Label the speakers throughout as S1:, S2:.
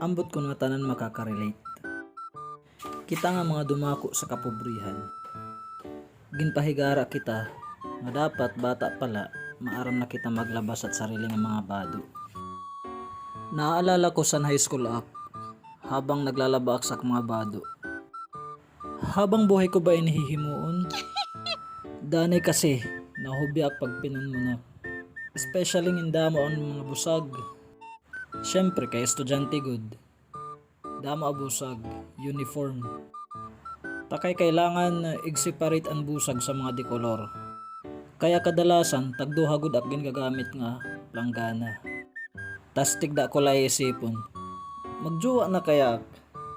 S1: ambot ko nga tanan makakarelate. Kita nga mga dumako sa kapobrihan. Ginpahigara kita nga dapat bata pala maaram na kita maglabas at sarili nga mga bado. Naaalala ko sa high school ak habang naglalaba sa mga bado. Habang buhay ko ba inihihimuon? Danay kasi nahubya ak pag pinanmunak. Especially ng damo ang mga busag. Siyempre kay estudyante good. Damo abusag, uniform. Takay kailangan i-separate ang busag sa mga dekolor. Kaya kadalasan tagduha gud ak gagamit nga langgana. Tas tigda ko lay isipon. Magjuwa na kaya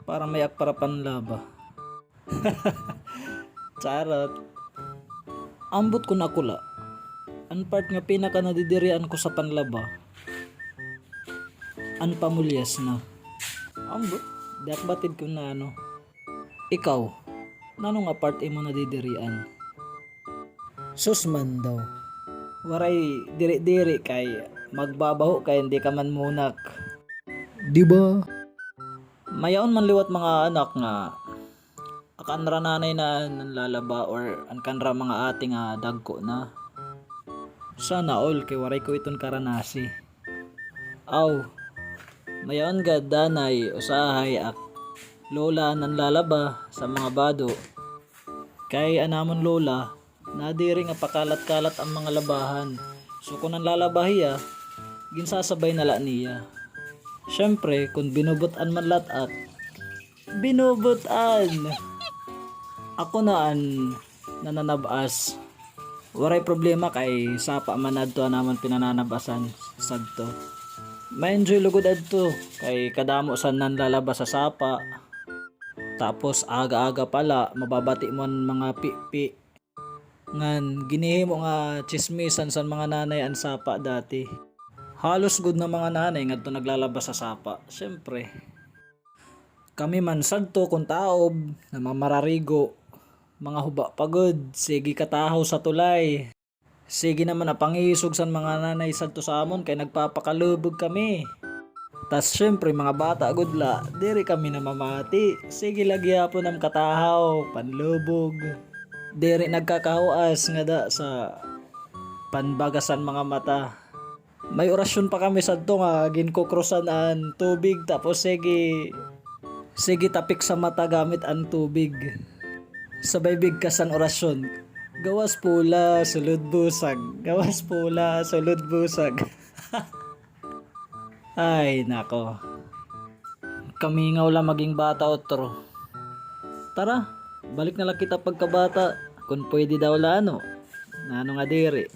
S1: para may ak para panlaba. Charot. Ambot ko na kula. Ang part nga pinaka nadidirian ko sa panlaba. An pamulyas na. Ambot. Dak batid ko na ano. Ikaw, nanong apart imo nadidirian? Susman daw. Waray diri-diri kay magbabaho kay hindi ka man munak. Di ba? Mayaon man liwat mga anak nga akanra nanay na nanlalaba or ankanra mga ate nga dagko na. Sana all kay waray ko iton karanasi. Aw, mayaon gad danay usahay ak lola nanlalaba sa mga bado. Kay anamon lola, nadiri nga pakalat-kalat ang mga labahan. So kung nanlalabahiya, ginsasabay nala niya. Siyempre, kung binubutan man latat, binubutan! Ako naan nananabas. Waray problema kay sapa man adto naman pinananabasan sadto. Ma-enjoy lugod adto kay kadamo sa nanlalabas sa sapa. Tapos aga-aga pala mababati mo ang mga pipi. Ngan ginihimo nga chismisan sa mga nanay ang sapa dati. Halos good na mga nanay ngadto naglalabas sa sapa. Syempre. Kami man sadto kung taob na mamararigo. Mga huba pagod, sige katahaw sa tulay. Sige naman apangisog sa mga nanay sadto sa amon kay nagpapakalubog kami. Tas syempre mga bata gudla, diri kami na mamati. Sige lagi po ng katahaw, panlubog. Diri nagkakahuas nga da sa panbagasan mga mata. May orasyon pa kami sa nga ginkukrosan ang tubig tapos sige sige tapik sa mata gamit ang tubig. Sabay bigkas ang orasyon. Gawas pula, sulod busag. Gawas pula, sulod busag. Ay, nako. Kamingaw lang maging bata otro. Tara, balik na lang kita pagkabata. Kung pwede daw la ano. Nano nga diri.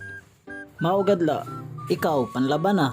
S1: Maugad la, ikaw, panlaban na.